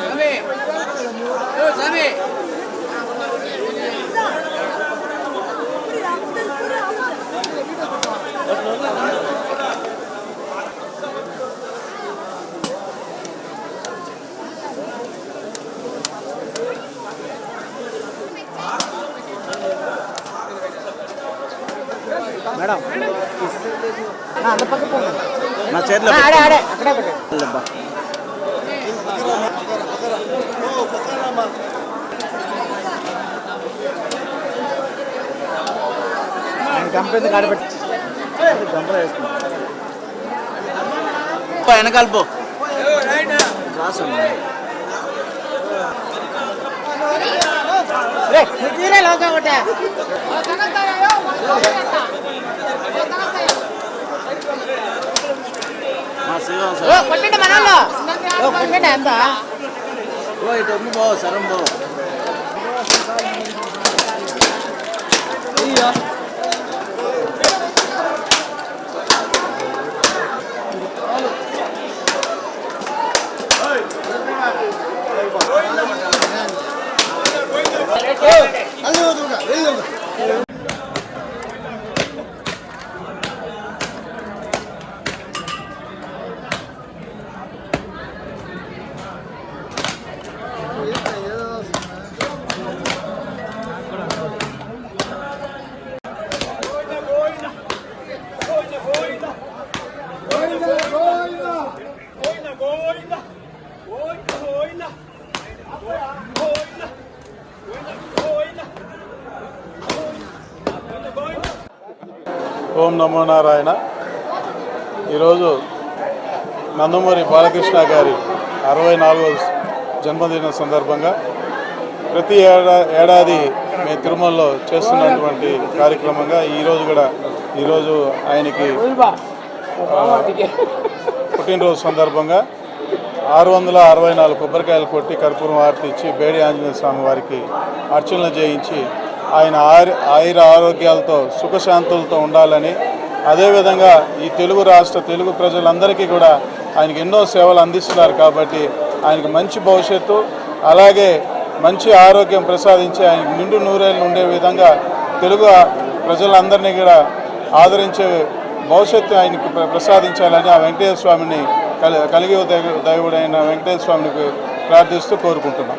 Sammy! Yo, Sammy! పోండి. నా చేతిలో ఆడే ఆడే అక్కడే పెట్టండి పెట్టాలబ్బా. ఆయన కంపెనీ కాడ పెట్టి. గంపలో వేసుకుంటాం పో, వెనకాల పో. రాసు ಕೊಟ್ಟಿದ್ದ ಮನಲ್ಲ ಕೊಟ್ಟಿದ್ದ ಅಂತ ಓ ಇಟ್ಟು ಬೋ ಸರಂ ಬೋ ಅಯ್ಯೋ Oh! ఓం నమో నారాయణ. ఈరోజు నందమూరి బాలకృష్ణ గారి అరవై నాలుగవ జన్మదిన సందర్భంగా ప్రతి ఏడా ఏడాది మేము తిరుమలలో చేస్తున్నటువంటి కార్యక్రమంగా ఈరోజు కూడా ఈరోజు ఆయనకి పుట్టినరోజు సందర్భంగా ఆరు వందల అరవై నాలుగు కొబ్బరికాయలు కొట్టి కర్పూరం ఆరతి ఇచ్చి బేడి ఆంజనేయ స్వామి వారికి అర్చనలు చేయించి ఆయన ఆరు ఆయుర ఆరోగ్యాలతో సుఖశాంతులతో ఉండాలని అదేవిధంగా ఈ తెలుగు రాష్ట్ర తెలుగు ప్రజలందరికీ కూడా ఆయనకి ఎన్నో సేవలు అందిస్తున్నారు కాబట్టి ఆయనకి మంచి భవిష్యత్తు అలాగే మంచి ఆరోగ్యం ప్రసాదించి ఆయనకు నిండు నూరేళ్ళు ఉండే విధంగా తెలుగు ప్రజలందరినీ కూడా ఆదరించే భవిష్యత్తు ఆయనకు ప్ర- ప్రసాదించాలని ఆ వెంకటేశ్వర స్వామిని కలి కలిగి దైవుడైన వెంకటేశ్వర స్వామికి ప్రార్థిస్తూ కోరుకుంటున్నాం.